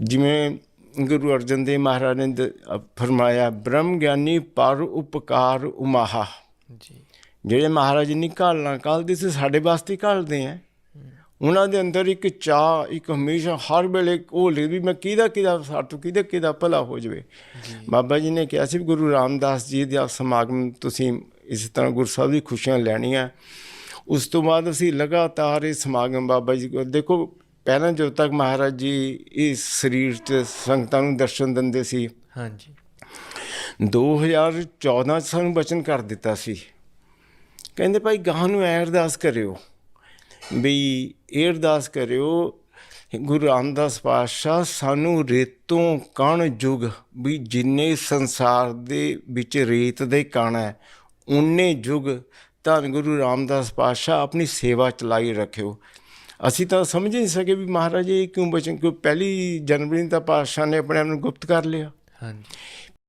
ਜਿਵੇਂ ਗੁਰੂ ਅਰਜਨ ਦੇਵ ਮਹਾਰਾਜ ਨੇ ਫਰਮਾਇਆ ਬ੍ਰਹਮ ਗਿਆਨੀ ਪਰ ਉਪਕਾਰ ਉਮਾਹਾ। ਜੀ। ਜਿਹੜੇ ਮਹਾਰਾਜ ਨਹੀਂ ਘਾਲਣਾ ਕੱਲਦੇ ਸੀ ਸਾਡੇ ਵਾਸਤੇ ਘਾਲਦੇ ਆ ਉਹਨਾਂ ਦੇ ਅੰਦਰ ਇੱਕ ਚਾਹ ਇੱਕ ਹਮੇਸ਼ਾ ਹਰ ਵੇਲੇ ਉਹ ਲਈ ਵੀ ਮੈਂ ਕਿਹਦਾ ਕਿਹਦਾ ਸਾਥੋਂ ਕਿਹਦਾ ਕਿਹਦਾ ਭਲਾ ਹੋ ਜਾਵੇ। ਬਾਬਾ ਜੀ ਨੇ ਕਿਹਾ ਸੀ ਗੁਰੂ ਰਾਮਦਾਸ ਜੀ ਦਾ ਸਮਾਗਮ ਤੁਸੀਂ ਇਸ ਤਰ੍ਹਾਂ ਗੁਰੂ ਸਾਹਿਬ ਦੀ ਖੁਸ਼ੀਆਂ ਲੈਣੀਆਂ। ਉਸ ਤੋਂ ਬਾਅਦ ਅਸੀਂ ਲਗਾਤਾਰ ਇਹ ਸਮਾਗਮ ਬਾਬਾ ਜੀ ਦੇਖੋ ਪਹਿਲਾਂ ਜਦੋਂ ਤੱਕ ਮਹਾਰਾਜ ਜੀ ਇਸ ਸਰੀਰ 'ਚ ਸੰਗਤਾਂ ਨੂੰ ਦਰਸ਼ਨ ਦਿੰਦੇ ਸੀ ਹਾਂਜੀ। 2014 ਚ ਸਾਨੂੰ ਬਚਨ ਕਰ ਦਿੱਤਾ ਸੀ। ਕਹਿੰਦੇ ਭਾਈ ਗਾਹ ਨੂੰ ਐ ਅਰਦਾਸ ਕਰਿਓ ਵੀ ਇਹ ਅਰਦਾਸ ਕਰਿਓ ਗੁਰੂ ਰਾਮਦਾਸ ਪਾਤਸ਼ਾਹ ਸਾਨੂੰ ਰੇਤੋਂ ਕਣ ਜੁਗ ਵੀ ਜਿੰਨੇ ਸੰਸਾਰ ਦੇ ਵਿੱਚ ਰੇਤ ਦੇ ਕਣ ਹੈ ਉਨੇ ਜੁਗ ਧੰਨ ਗੁਰੂ ਰਾਮਦਾਸ ਪਾਤਸ਼ਾਹ ਆਪਣੀ ਸੇਵਾ ਚਲਾਈ ਰੱਖਿਓ। ਅਸੀਂ ਤਾਂ ਸਮਝ ਹੀ ਨਹੀਂ ਸਕੇ ਵੀ ਮਹਾਰਾਜ ਇਹ ਕਿਉਂ ਬਚਨ, ਕਿਉਂ ਪਹਿਲੀ ਜਨਵਰੀ ਨੂੰ ਤਾਂ ਪਾਤਸ਼ਾਹ ਨੇ ਆਪਣੇ ਆਪ ਨੂੰ ਗੁਪਤ ਕਰ ਲਿਆ। ਹਾਂਜੀ।